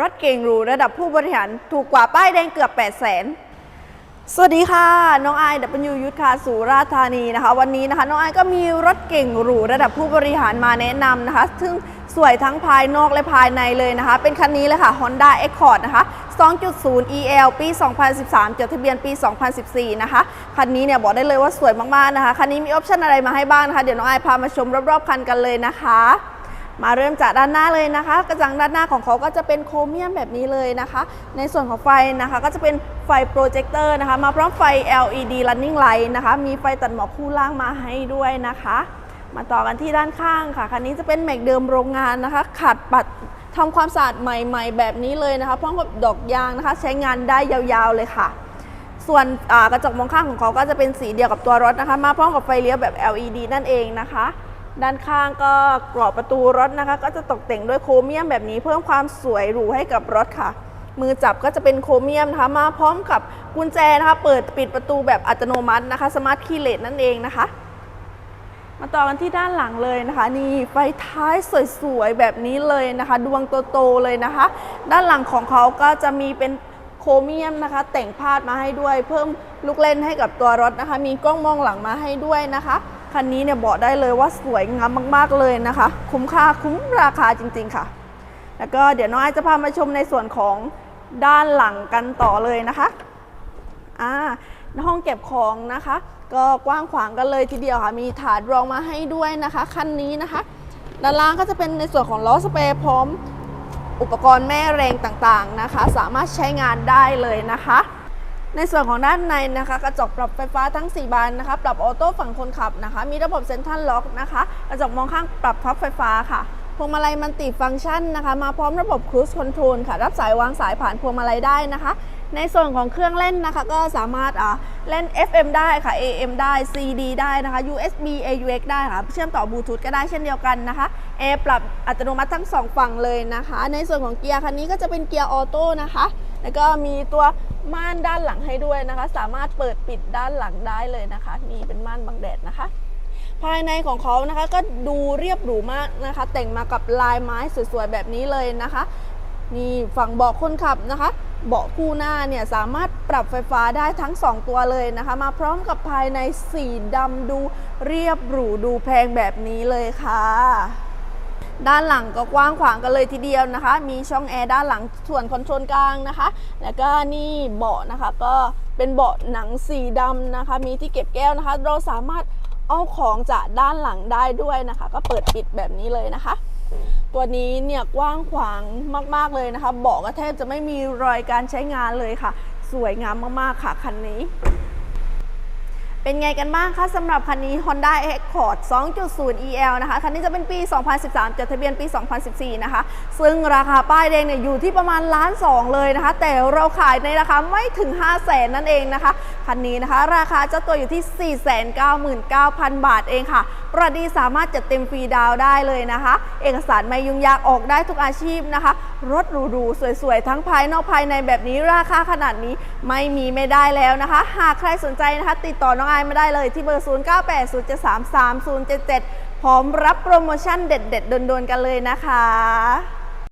รถเก่งหรูระดับผู้บริหารถูกกว่าป้ายแดงเกือบ 8 0 0 0 0 0สวัสดีค่ะ น้องไอดับเบิลยูยุทธคาสุราษฎร์ธานีนะคะ วันนี้นะคะน้องไอก็มีรถเก่งหรูระดับผู้บริหารมาแนะนำนะคะ ซึ่งสวยทั้งภายนอกและภายในเลยนะคะ เป็นคันนี้เลยค่ะ Honda Accord นะคะ 2.0 EL ปี 2013 จดทะเบียนปี 2014 นะคะ คันนี้เนี่ยบอกได้เลยว่าสวยมากๆนะคะ คันนี้มีออปชั่นอะไรมาให้บ้างนะคะ เดี๋ยวน้องไอพามาชมรอบๆคันกันเลยนะคะ มาเริ่มจากด้านหน้าเลยนะคะ กระจังด้านหน้าของเขาก็จะเป็นโครเมียมแบบนี้เลยนะคะ ในส่วนของไฟนะคะ ก็จะเป็นไฟโปรเจคเตอร์นะคะ มาพร้อมไฟ LED running light นะคะ มีไฟตัดหมอกคู่ล่างมาให้ด้วยนะคะ มาต่อกันที่ด้านข้างค่ะ คันนี้จะเป็นแม็กเดิมโรงงานนะคะ ขัดปัดทำความสะอาดใหม่ ๆ แบบนี้เลยนะคะ พร้อมกับดอกยางนะคะ ใช้งานได้ยาวๆเลยค่ะส่วนกระจกมองข้างของเขาก็จะเป็นสีเดียวกับตัวรถนะคะ มาพร้อมกับไฟเลี้ยวแบบ LED นั่นเองนะคะ ด้านข้างก็กรอบประตูรถนะคะ ก็จะตกแต่งด้วยโครเมียมแบบนี้เพิ่มความสวยหรูให้กับรถค่ะ มือจับก็จะเป็นโครเมียมนะคะ มาพร้อมกับกุญแจนะคะ เปิดปิดประตูแบบอัตโนมัตินะคะสมาร์ทคีย์เลสนั่นเองนะคะ มาต่อกันที่ด้านหลังเลยนะคะ นี่ไฟท้ายสวยๆแบบนี้เลยนะคะ ดวงโตๆเลยนะคะ ด้านหลังของเขาก็จะมีเป็นโครเมียมนะคะ แต่งพาดมาให้ด้วย เพิ่มลูกเล่นให้กับตัวรถนะคะ มีกล้องมองหลังมาให้ด้วยนะคะ คันนี้เนี่ยบอกได้เลยว่าสวยงามมากๆเลยนะคะ คุ้มค่าคุ้มราคาจริง ๆ ค่ะ แล้วก็เดี๋ยวน้องไอจะพามาชมในส่วนของด้านหลังกันต่อเลยนะคะอ่าห้องเก็บของนะคะ ก็กว้างขวางกันเลยทีเดียวค่ะ มีถาดรองมาให้ด้วยนะคะคันนี้นะคะ ด้านล่างก็จะเป็นในส่วนของล้อสเปรย์พร้อมอุปกรณ์แม่แรงต่างๆนะคะ สามารถใช้งานได้เลยนะคะ ในส่วนของด้านในนะคะ กระจกปรับไฟฟ้าทั้ง 4 บานนะคะ ปรับออโต้ฝั่งคนขับนะคะ มีระบบเซ็นทรัลล็อกนะคะ กระจกมองข้างปรับพับไฟฟ้าค่ะพวงมาลัยมันติฟังก์ชันนะคะ มาพร้อมระบบครู i คอนโทรลค่ะ รับสายวางสายผ่านพวงมาลัยได้นะคะ ในส่วนของเครื่องเล่นนะคะ ก็สามารถอ่าเล่น FM ได้ค่ะ AM ได้ CD ได้นะคะ USB AUX ได้ค่ะ เชื่อมต่อบลูทูธก็ได้เช่นเดียวกันนะคะแอร์ปรับอัตโนมัติทั้งสองฝั่งเลยนะคะ ในส่วนของเกียร์คันนี้ก็จะเป็นเกียร์ออโต้นะคะ แล้วก็มีตัวม่านด้านหลังให้ด้วยนะคะ สามารถเปิดปิดด้านหลังได้เลยนะคะนี่เป็นม่านบังแดดนะคะ ภายในของเขานะคะก็ดูเรียบหรูมากนะคะ แต่งมากับลายไม้สวยๆแบบนี้เลยนะคะนี่ฝั่งเบาะคนขับนะคะ เบาะคู่หน้าเนี่ยสามารถปรับไฟฟ้าได้ทั้ง 2 ตัวเลยนะคะ มาพร้อมกับภายในสีดำดูเรียบหรูดูแพงแบบนี้เลยค่ะ ด้านหลังก็กว้างขวางกันเลยทีเดียวนะคะ มีช่องแอร์ด้านหลังส่วนคอนโทรลกลางนะคะ แล้วก็นี่เบาะนะคะก็เป็นเบาะหนังสีดำนะคะ มีที่เก็บแก้วนะคะ เราสามารถเอาของจากด้านหลังได้ด้วยนะคะ ก็เปิดปิดแบบนี้เลยนะคะ ตัวนี้เนี่ยกว้างขวางมาก ๆเลยนะคะเบาะก็แทบจะไม่มีรอยการใช้งานเลยค่ะ สวยงามมากๆค่ะคันนี้ เป็นไงกันบ้างคะสำหรับคันนี้ Honda Accord 2.0 EL นะคะ คันนี้จะเป็นปี 2013 จดทะเบียนปี 2014 นะคะ ซึ่งราคาป้ายแดงเนี่ยอยู่ที่ประมาณล้านสองเลยนะคะ แต่เราขายในราคาไม่ถึง 5 0 0แสนนั่นเองนะคะ คันนี้นะคะราคาเจะตัวอยู่ที่ 499,000 บาทเองค่ะ ประดีสามารถจัดเต็มฟรีดาวได้เลยนะคะ เอกสารไม่ยุ่งยากออกได้ทุกอาชีพนะคะ รถหรูๆสวยๆ ทั้งภายนอกภายในแบบนี้ราคาขนาดนี้ไม่มีไม่ได้แล้วนะคะ หากใครสนใจนะคะติดต่อน้องไอายมาได้เลยที่เบอร์ 0980733077 พร้อมรับโปรโมชั่นเด็ดๆโดนๆกันเลยนะคะ